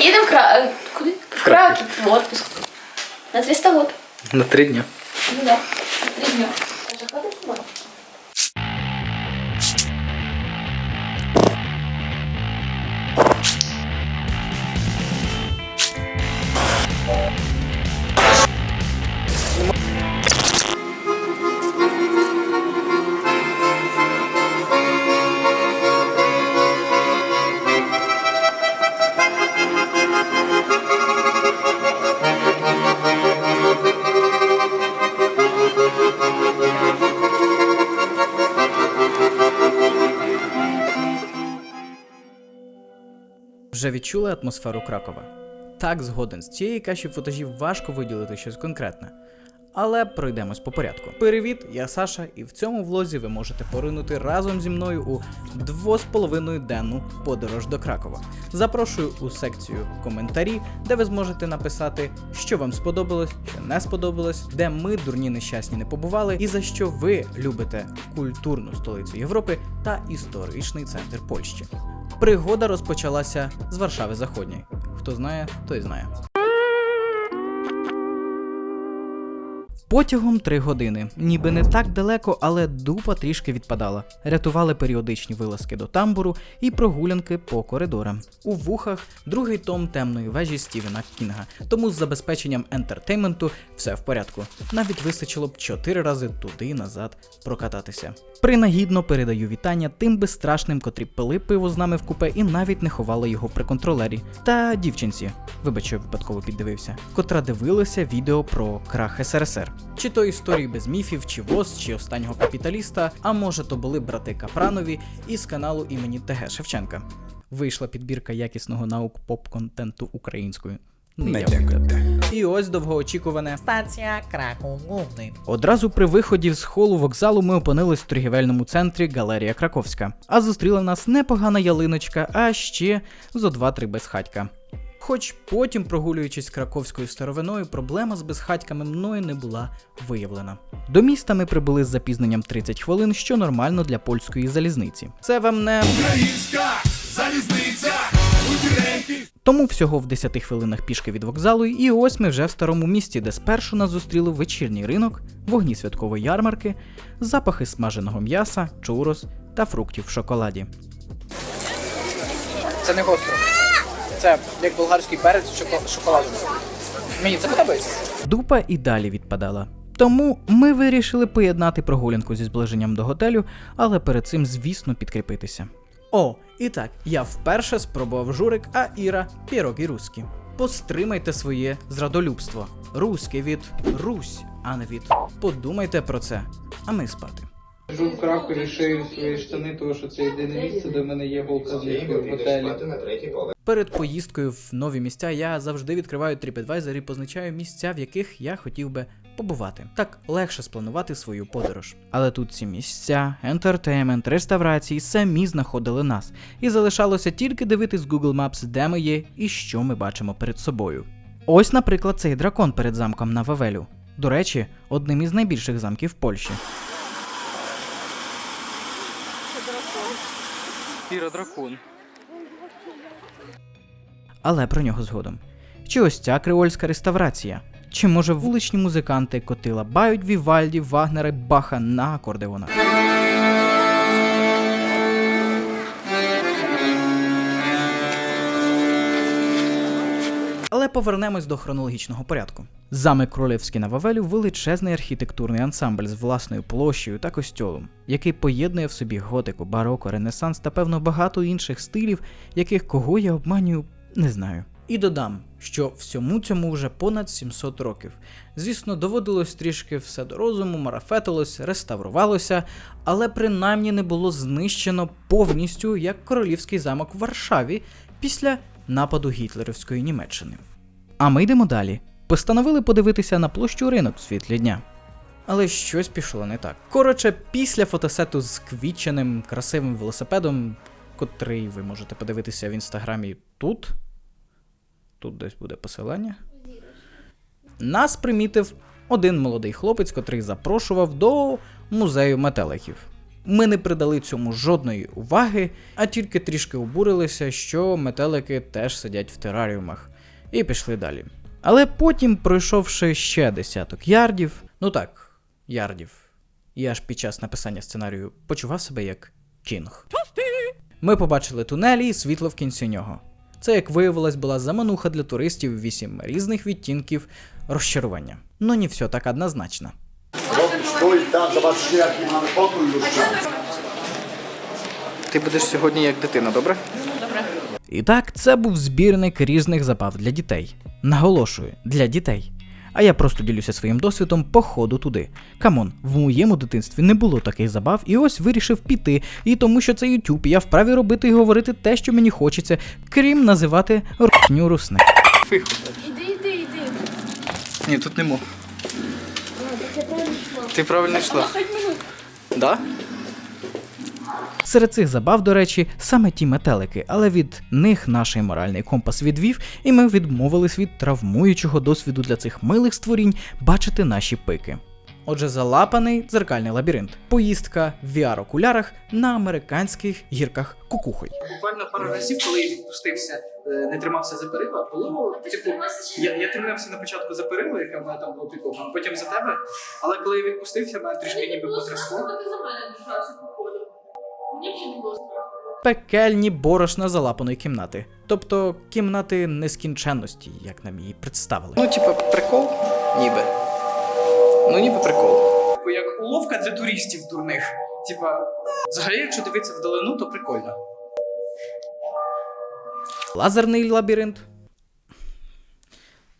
Їдемо в Кра... е, Куди? В Краків в отпуск. На 300 год. На три дня. Ну да. На три дня. Вже відчули атмосферу Кракова? Так, згоден, з цієї каші футажів важко виділити щось конкретне. Але пройдемось по порядку. Привіт, я Саша, і в цьому влозі ви можете поринути разом зі мною у двосполовиною денну подорож до Кракова. Запрошую у секцію коментарі, де ви зможете написати, що вам сподобалось, що не сподобалось, де ми, дурні нещасні, не побували, і за що ви любите культурну столицю Європи та історичний центр Польщі. Пригода розпочалася з Варшави Заходньої. Хто знає, той знає. Потягом три години, ніби не так далеко, але дупа трішки відпадала. Рятували періодичні вилазки до тамбуру і прогулянки по коридорам. У вухах другий том темної вежі Стівена Кінга, тому з забезпеченням ентертейменту все в порядку. Навіть вистачило б чотири рази туди назад прокататися. Принагідно передаю вітання тим безстрашним, котрі пили пиво з нами в купе і навіть не ховали його при контролері. Та дівчинці, вибач, випадково піддивився, котра дивилася відео про крах СРСР. Чи то історії без міфів, чи ВОЗ, чи останнього капіталіста, а може то були брати Капранові із каналу імені ТГ Шевченка. Вийшла підбірка якісного наук поп-контенту українською. Не. І ось довгоочікуване Kraków Główny. Одразу при виході з холу вокзалу ми опинились в торгівельному центрі Галерія Краковська, а зустріла нас непогана ялиночка, а ще зо два-три безхатька. Хоч потім, прогулюючись краковською старовиною, проблема з безхатьками мною не була виявлена. До міста ми прибули з запізненням 30 хвилин, що нормально для польської залізниці. Це вам не українська залізниця. тому всього в 10 хвилинах пішки від вокзалу, і ось ми вже в старому місті, де спершу нас зустріли вечірній ринок, вогні святкової ярмарки, запахи смаженого м'яса, чурос та фруктів в шоколаді. Це не гостро. Це як болгарський перець шоколадом. Мені це подобається. Дупа і далі відпадала. Тому ми вирішили поєднати прогулянку зі зближенням до готелю, але перед цим, звісно, підкріпитися. О, і так, я вперше спробував журик, а Іра піроги руські. Постримайте своє зрадолюбство. Руське від Русь, а не від Подумайте про це, а ми спати. Живу в Кракові, шию свої штани, тому що це єдине місце, де в мене є голка з в готелі. Перед поїздкою в нові місця я завжди відкриваю TripAdvisor і позначаю місця, в яких я хотів би побувати. Так легше спланувати свою подорож. Але тут ці місця, ентертеймент, реставрації самі знаходили нас, і залишалося тільки дивитись Google Maps, де ми є і що ми бачимо перед собою. Ось, наприклад, цей дракон перед замком на Вавелю. До речі, одним із найбільших замків Польщі. Іра дракон. але про нього згодом. Чи ось ця креольська реставрація? Чи може вуличні музиканти котила бають Вівальді, Вагнера, Баха на акордеонах? Але повернемось до хронологічного порядку. Замок Королевський на Вавелю величезний архітектурний ансамбль з власною площею та костьолом, який поєднує в собі готику, бароко, ренесанс та певно багато інших стилів, яких кого я обманюю, не знаю. І додам, що всьому цьому вже понад 700 років. Звісно, доводилось трішки все до розуму, марафетилось, реставрувалося, але принаймні не було знищено повністю як королівський замок в Варшаві після нападу гітлерівської Німеччини. А ми йдемо далі. Постановили подивитися на площу ринок в світлі дня. Але щось пішло не так. Коротше, після фотосету з квітченим красивим велосипедом, котрий ви можете подивитися в інстаграмі тут. Тут десь буде посилання. Нас примітив один молодий хлопець, котрий запрошував до музею метеликів. Ми не придали цьому жодної уваги, а тільки трішки обурилися, що метелики теж сидять в тераріумах, і пішли далі. Але потім, пройшовши ще десяток ярдів, ну так, ярдів, я аж під час написання сценарію почував себе як кінг. Ми побачили тунелі і світло в кінці нього. Це, як виявилось, була замануха для туристів вісім різних відтінків розчарування. Ну не все так однозначно. Ти будеш сьогодні як дитина, добре? І так, це був збірник різних забав для дітей. Наголошую, для дітей. А я просто ділюся своїм досвідом по ходу туди. Камон, в моєму дитинстві не було таких забав, і ось вирішив піти. І тому що це YouTube, я вправі робити і говорити те, що мені хочеться, крім називати рухню русне. Іди, іди, іди. Ні, тут не мог. Ти правильно йшла. 5 минут. Да? Серед цих забав, до речі, саме ті метелики, але від них наш моральний компас відвів, і ми відмовились від травмуючого досвіду для цих милих створінь бачити наші пики. Отже, залапаний дзеркальний лабіринт. Поїздка в VR-окулярах на американських гірках кукухой. Буквально пару разів, коли я відпустився, не тримався за перила, було типу. Я, я тримався на початку за перила, яка в мене там була пікова, потім за тебе. Але коли я відпустився, мене трішки ніби потрясло. Ти за мене держався походу. Мені взагалі не було страшно. пекельні борошна залапаної кімнати. Тобто кімнати нескінченності, як нам її представили. Ну, типа, прикол? Ніби. Ну, ніби прикол. Типу, Як уловка для туристів дурних. Типа, взагалі, якщо дивитися вдалину, то прикольно. Лазерний лабіринт.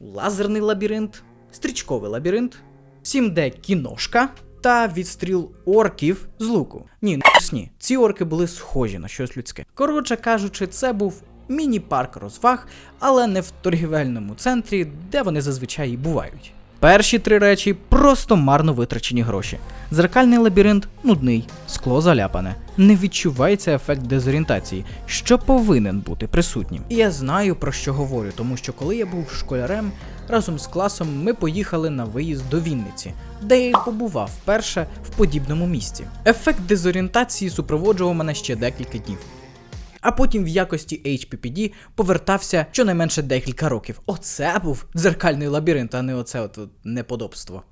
Лазерний лабіринт. Стрічковий лабіринт. 7D кіношка та відстріл орків з луку. Ні, ну ні, ці орки були схожі на щось людське. Коротше кажучи, це був міні-парк розваг, але не в торгівельному центрі, де вони зазвичай і бувають. Перші три речі просто марно витрачені гроші. Дзеркальний лабіринт нудний, скло заляпане. Не відчувається ефект дезорієнтації, що повинен бути присутнім. І я знаю про що говорю, тому що коли я був школярем, разом з класом ми поїхали на виїзд до Вінниці, де я й побував вперше в подібному місці. Ефект дезорієнтації супроводжував мене ще декілька днів. А потім в якості HPPD повертався щонайменше декілька років. Оце був дзеркальний лабіринт, а не оце от, неподобство.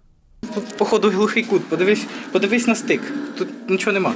Походу глухий кут, подивись, подивись на стик. Тут нічого нема.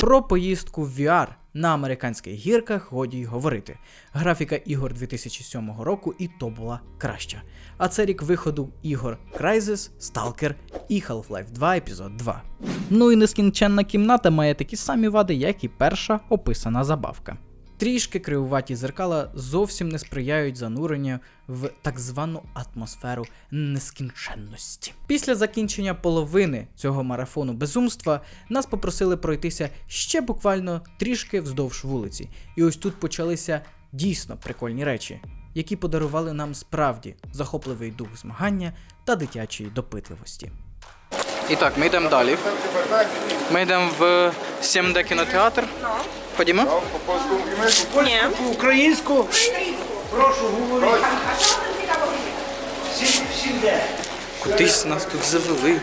Про поїздку в VR на американських гірках годі й говорити. Графіка ігор 2007 року і то була краща. А це рік виходу ігор Crysis, Stalker і Half-Life 2 епізод 2. Ну і нескінченна кімната має такі самі вади, як і перша описана забавка. Трішки кривуваті зеркала зовсім не сприяють зануренню в так звану атмосферу нескінченності. Після закінчення половини цього марафону безумства нас попросили пройтися ще буквально трішки вздовж вулиці. І ось тут почалися дійсно прикольні речі, які подарували нам справді захопливий дух змагання та дитячої допитливості. І так, ми йдемо далі. Ми йдемо в 7D кінотеатр. Ходімо? Українську прошу говорити. Кудись нас тут завели.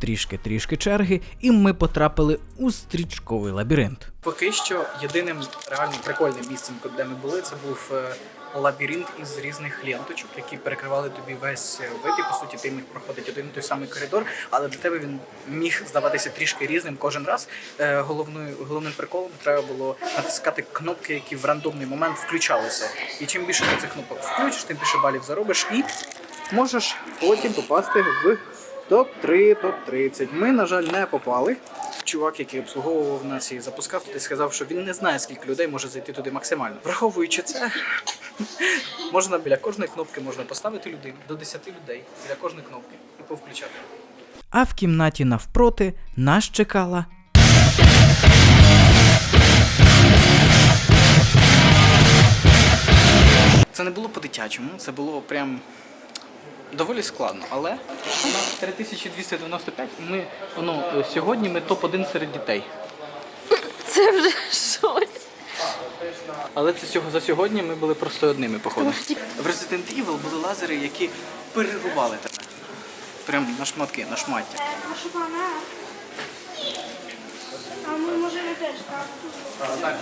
Трішки-трішки черги, і ми потрапили у стрічковий лабіринт. Поки що єдиним реально прикольним місцем, де ми були, це був е, лабіринт із різних ленточок, які перекривали тобі весь е, вид. І по суті, ти міг проходити один той самий коридор, але для тебе він міг здаватися трішки різним кожен раз. Е, Головною головним приколом треба було натискати кнопки, які в рандомний момент включалися. І чим більше ти цих кнопок включиш, тим більше балів заробиш і можеш потім попасти в топ-3, топ-30. Ми, на жаль, не попали. Чувак, який обслуговував нас і запускав туди, сказав, що він не знає, скільки людей може зайти туди максимально. Враховуючи це, можна біля кожної кнопки можна поставити людину до 10 людей біля кожної кнопки і повключати. А в кімнаті навпроти нас чекала. Це не було по-дитячому, це було прям доволі складно, але на 3295 ми ну, сьогодні ми топ-1 серед дітей. Це вже щось. Але це цього за сьогодні ми були просто одними, походу. В Resident Evil були лазери, які перерубали тебе. Прям на шматки, на шмаття. А ми можемо теж так.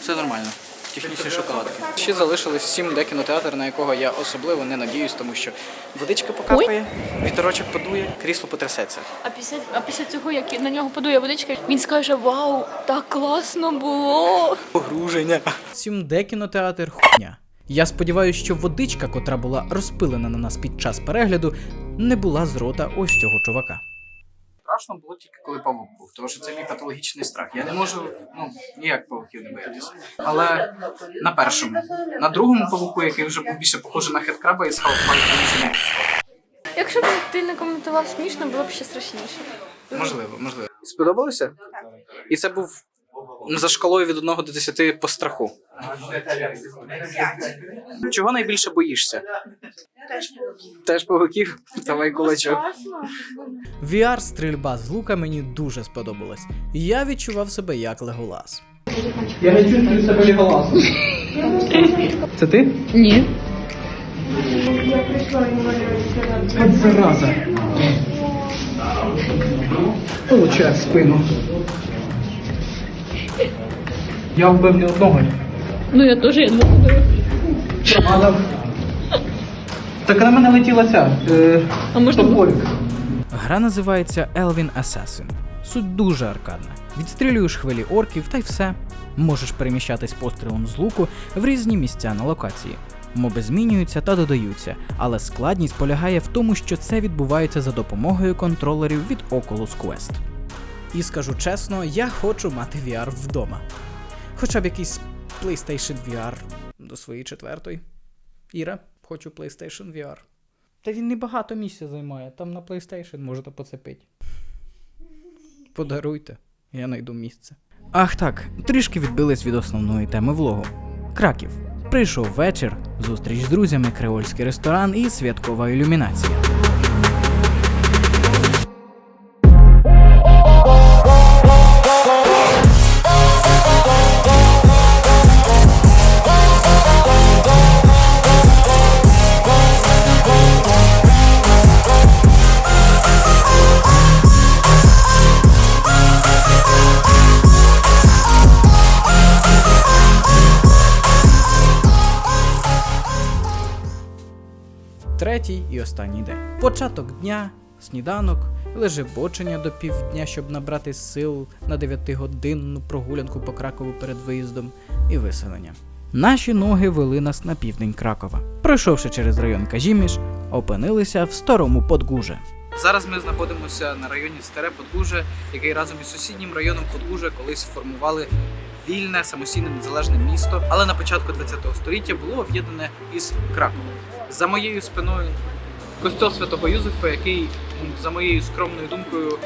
Все нормально. Технічні шоколадки. Ще залишилось сім де кінотеатр, на якого я особливо не надіюсь, тому що водичка покапає, вітерочок подує, крісло потрясеться. А після, а після цього, як на нього подує водичка, він скаже: Вау, так класно було! Погруження. 7D кінотеатр хуйня. Я сподіваюся, що водичка, котра була розпилена на нас під час перегляду, не була з рота ось цього чувака. Страшно було тільки коли павук був, тому що це мій патологічний страх. Я не можу ну ніяк павуків не боятися. Але на першому, на другому павуку, який вже більше похожий на хедкраба і Infinite. Якщо б ти не коментував смішно, було б ще страшніше. Можливо, можливо. Сподобалося? Так. І це був за шкалою від 1 до 10 по страху. Чого найбільше боїшся? Теж павуків? Давай кулачок. VR стрільба з лука мені дуже сподобалась. Я відчував себе як Леголас. Я не чувствую себе ліголасом. Це ти? Ні. От зараза. Получай спину. Я вбив не одного. Ну я теж я думаю. Але... Так на мене летіла ця. Е... А можна. Гра називається Elvin Assassin. Суть дуже аркадна. Відстрілюєш хвилі орків та й все. Можеш переміщатись пострілом з луку в різні місця на локації. Моби змінюються та додаються, але складність полягає в тому, що це відбувається за допомогою контролерів від Oculus Quest. І скажу чесно, я хочу мати VR вдома. Хоча б якийсь PlayStation VR до своєї четвертої. Іра, хочу PlayStation VR. Та він не багато місця займає, там на PlayStation можете поцепити. Подаруйте, я знайду місце. Ах так, трішки відбились від основної теми влогу. Краків. Прийшов вечір, зустріч з друзями, креольський ресторан і святкова ілюмінація. Останній день. Початок дня, сніданок, лежебочення до півдня, щоб набрати сил на 9-годинну прогулянку по Кракову перед виїздом і виселення. Наші ноги вели нас на південь Кракова. Пройшовши через район Кажіміш, опинилися в старому Подгуже. Зараз ми знаходимося на районі Старе Подгуже, який разом із сусіднім районом Подгуже колись формували вільне самостійне незалежне місто, але на початку ХХ століття було об'єднане із Краковом. За моєю спиною костьол Святого Юзефа, який, за моєю скромною думкою,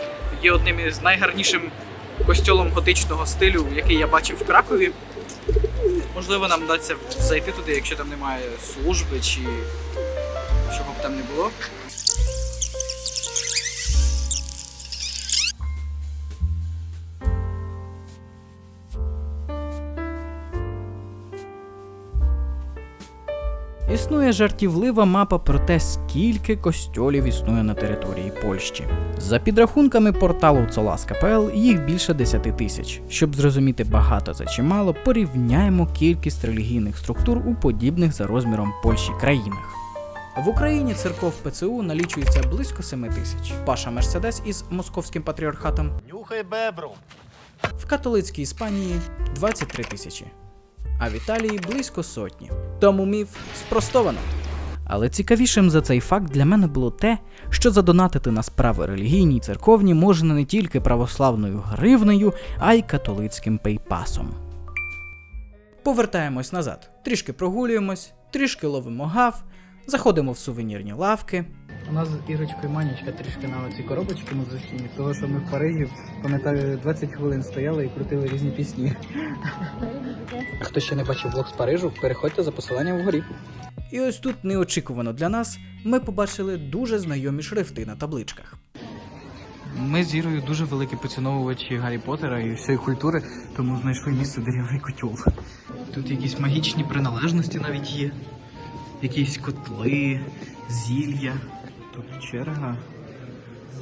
є одним із найгарнішим костьолом готичного стилю, який я бачив в Кракові. Можливо, нам вдасться зайти туди, якщо там немає служби чи чого б там не було. Існує жартівлива мапа про те, скільки костьолів існує на території Польщі. За підрахунками порталу Colas.pl, їх більше 10 тисяч. Щоб зрозуміти багато це чи мало, порівняємо кількість релігійних структур у подібних за розміром Польщі країнах. В Україні церков ПЦУ налічується близько 7 тисяч. Паша Мерседес із московським патріархатом Нюхай бебру. в католицькій Іспанії 23 тисячі, а в Італії близько сотні. Тому міф спростовано. Але цікавішим за цей факт для мене було те, що задонатити на справи релігійні й церковні можна не тільки православною гривнею, а й католицьким пейпасом. Повертаємось назад, трішки прогулюємось, трішки ловимо гав, заходимо в сувенірні лавки, У нас з Ірочкою Манічка трішки на оці коробочки музичні, того що ми в Парижі, пам'ятаю, 20 хвилин стояли і крутили різні пісні. Хто ще не бачив влог з Парижу, переходьте за посиланням вгорі. І ось тут неочікувано для нас ми побачили дуже знайомі шрифти на табличках. Ми з Ірою дуже великі поціновувачі Гаррі Поттера і всієї культури, тому знайшли місце деревний котел. Тут якісь магічні приналежності навіть є. Якісь котли, зілля. Тут черга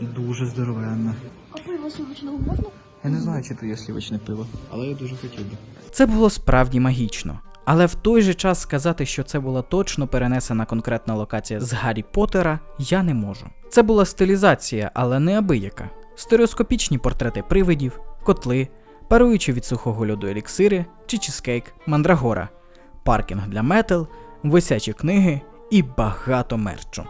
дуже здоровенна. А пиво сливочного можна? Я не знаю, чи тут є слівочне пиво, але я дуже хотів би. Це було справді магічно. Але в той же час сказати, що це була точно перенесена конкретна локація з Гаррі Поттера, я не можу. Це була стилізація, але не абияка. Стереоскопічні портрети привидів, котли, паруючі від сухого льоду еліксири чи чизкейк, мандрагора, паркінг для метел, висячі книги і багато мерчу.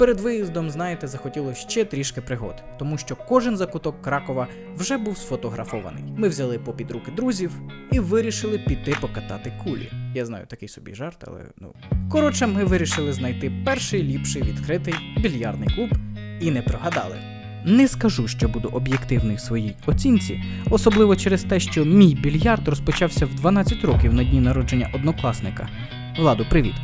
Перед виїздом, знаєте, захотілося ще трішки пригод, тому що кожен закуток Кракова вже був сфотографований. Ми взяли попід руки друзів і вирішили піти покатати кулі. Я знаю такий собі жарт, але ну. Коротше, ми вирішили знайти перший ліпший відкритий більярдний клуб і не прогадали. Не скажу, що буду об'єктивний в своїй оцінці, особливо через те, що мій більярд розпочався в 12 років на дні народження однокласника. Владу, привіт!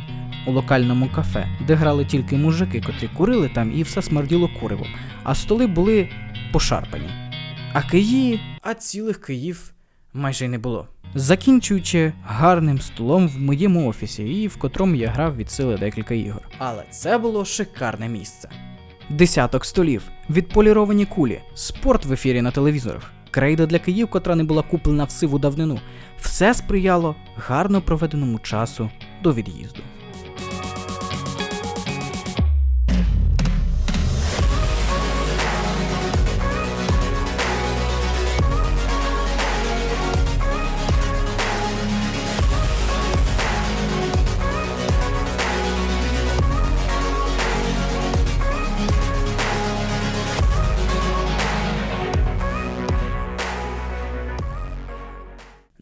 у локальному кафе, де грали тільки мужики, котрі курили там і все смерділо куривом, а столи були пошарпані. А киї, а цілих київ майже й не було. Закінчуючи гарним столом в моєму офісі, і в котрому я грав від сили декілька ігор. Але це було шикарне місце. Десяток столів, відполіровані кулі, спорт в ефірі на телевізорах, крейда для київ, котра не була куплена в сиву давнину. Все сприяло гарно проведеному часу до від'їзду.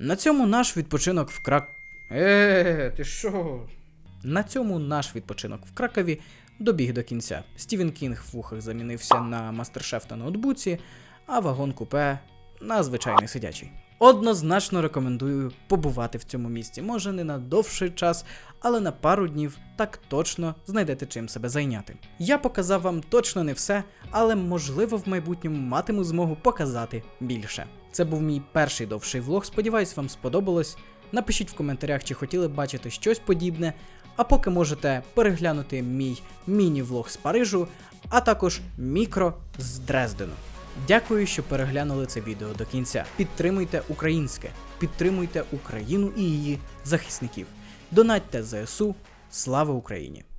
На цьому наш відпочинок в Крак. Е, ти що? На цьому наш відпочинок в Кракові добіг до кінця. Стівен Кінг в вухах замінився на мастер-шеф та ноутбуці, а вагон купе на звичайний сидячий. Однозначно рекомендую побувати в цьому місті. Може не на довший час, але на пару днів так точно знайдете чим себе зайняти. Я показав вам точно не все, але можливо в майбутньому матиму змогу показати більше. Це був мій перший довший влог. Сподіваюсь, вам сподобалось. Напишіть в коментарях, чи хотіли б бачити щось подібне. А поки можете переглянути мій міні-влог з Парижу, а також мікро з Дрездену. Дякую, що переглянули це відео до кінця. Підтримуйте українське, підтримуйте Україну і її захисників. Донатьте ЗСУ. Слава Україні!